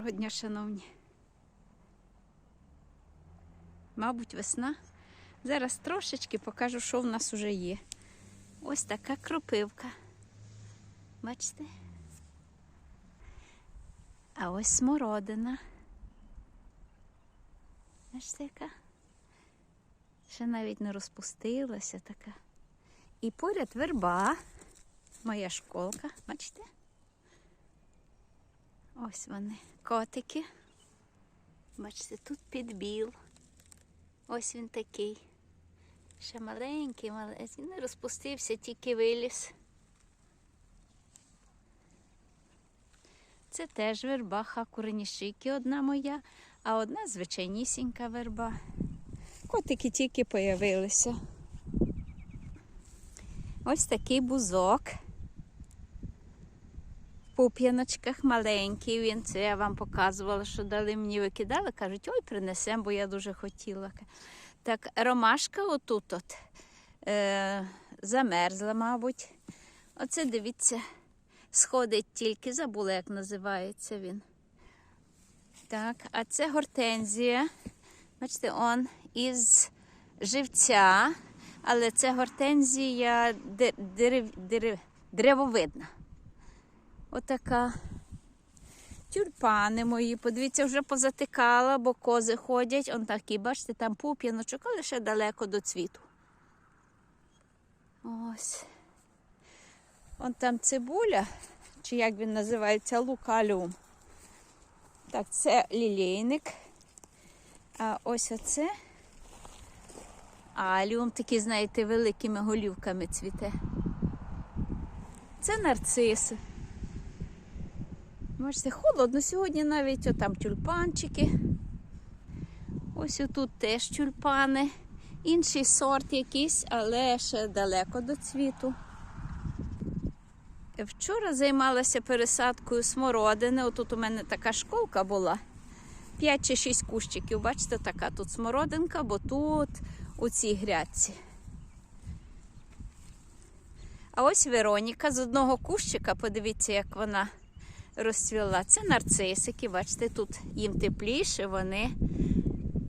Доброго дня, шановні. Мабуть, весна. Зараз трошечки покажу, що в нас уже є. Ось така кропивка. Бачите? А ось смородина. Бачите, яка? Ще навіть не розпустилася така. І поряд верба. Моя школка. Бачите? Ось вони, котики. Бачите, тут підбіл. Ось він такий. Ще маленький, маленький. Не розпустився, тільки виліз. Це теж верба хакуренішики одна моя, а одна звичайнісінька верба. Котики тільки появилися. Ось такий бузок пуп'яночках маленький він. Це я вам показувала, що дали мені викидали. Кажуть, ой, принесемо, бо я дуже хотіла. Так, ромашка отут от е, замерзла, мабуть. Оце дивіться, сходить тільки, забула, як називається він. Так, а це гортензія. Бачите, он із живця, але це гортензія дерев, дерев, дерев, древовидна. Отака. Тюльпани мої, подивіться, вже позатикала, бо кози ходять. Он такі, бачите, там пуп'яночок, але ще далеко до цвіту. Ось. Он там цибуля, чи як він називається, лукалюм. Так, це лілейник. А ось оце аліум, такий, знаєте, великими голівками цвіте. Це нарциси. Бачите, холодно сьогодні навіть отам тюльпанчики. Ось отут теж тюльпани. Інший сорт якийсь, але ще далеко до цвіту. Вчора займалася пересадкою смородини. Отут у мене така школка була. 5 чи 6 кущиків. Бачите, така тут смородинка, бо тут у цій грядці. А ось Вероніка з одного кущика, подивіться, як вона розцвіла. Це нарцисики, бачите, тут їм тепліше, вони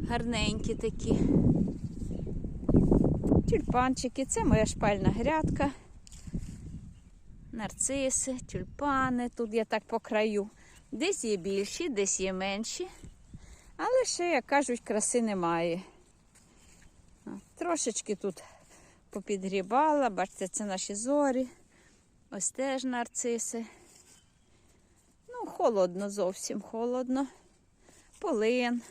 гарненькі такі. Тюльпанчики, це моя шпальна грядка. Нарциси, тюльпани. Тут я так по краю. Десь є більші, десь є менші. Але ще, як кажуть, краси немає. Трошечки тут попідгрібала, бачите, це наші зорі. Ось теж нарциси. Холодно, зовсім холодно. Полин.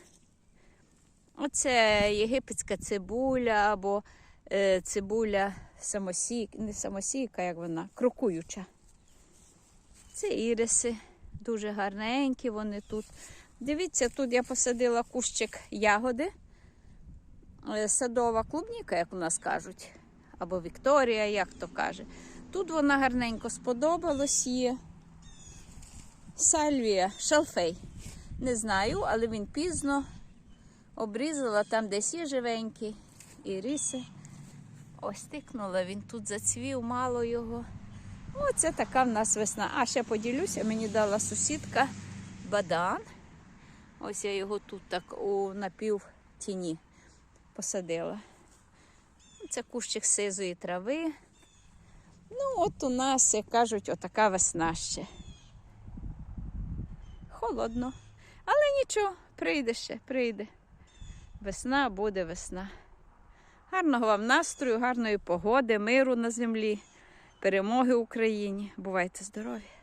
Оце єгипетська цибуля або е, цибуля самосік, не самосійка, як вона, крокуюча. Це іриси, дуже гарненькі вони тут. Дивіться, тут я посадила кущик ягоди. Е, Садова клубніка, як у нас кажуть, або Вікторія, як то каже. Тут вона гарненько сподобалась є. Сальвія, шалфей. Не знаю, але він пізно обрізала, там десь є живенький. І риси. Ось тикнула, він тут зацвів, мало його. Оце така в нас весна. А ще поділюся, мені дала сусідка бадан. Ось я його тут так у напів тіні посадила. Це кущик сизої трави. Ну, от у нас, як кажуть, отака весна ще. Холодно. Але нічого, прийде ще, прийде. Весна буде весна. Гарного вам настрою, гарної погоди, миру на землі, перемоги Україні. Бувайте здорові!